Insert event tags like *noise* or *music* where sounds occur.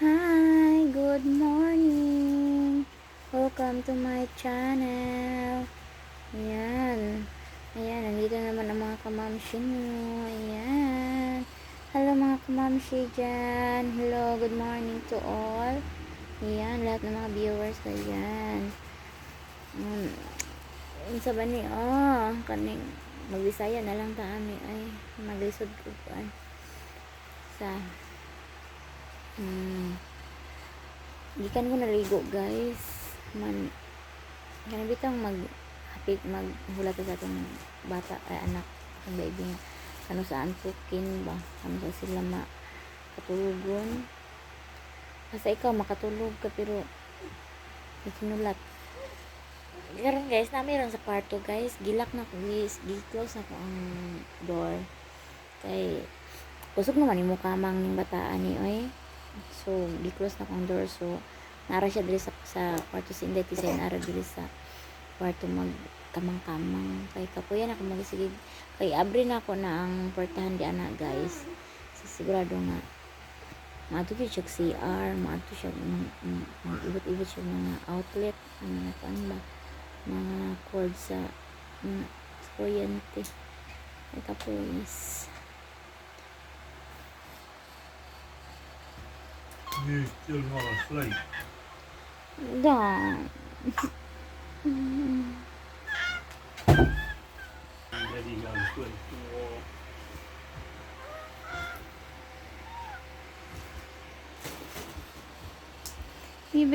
Hi, good morning. Welcome to my channel. Ayan. Ayan, nandito naman ang mga kamamshi nyo. Ayan. Hello mga kamamshi dyan. Hello, good morning to all. Ayan, lahat ng mga viewers ko dyan. Um, sa ba ni, oh, kaning magbisaya na lang ta ami ay maglisod ko kuan sa Hmm. Gikan ko naligo, guys. Man kana bitang mag hapit maghula ta sa atong bata ay anak ang baby nga kano saan pukin ba? Kano sa sila ma katulugon? Basta ikaw makatulog ka pero ikinulat karon guys na mayroon sa kwarto guys. Gilak na ko guys gi-close na ko ang door. Kay kusog naman ni mo kamang ning bataan ni oy So, di-close na kong door. So, nara siya dili sa, sa kwarto si Inday. Tisay nara dili sa kwarto mag kamang-kamang. Kay kapuyan ako magisigig. Kay abri na ako na ang portahan di ana guys. So, sigurado nga maato siya sa CR, maato siya mag-ibot-ibot siya mga outlet, ano na pa ba, mga cord sa mga kuryente. Ay kapos. *laughs* you still not asleep. Don't. Daddy to sleep.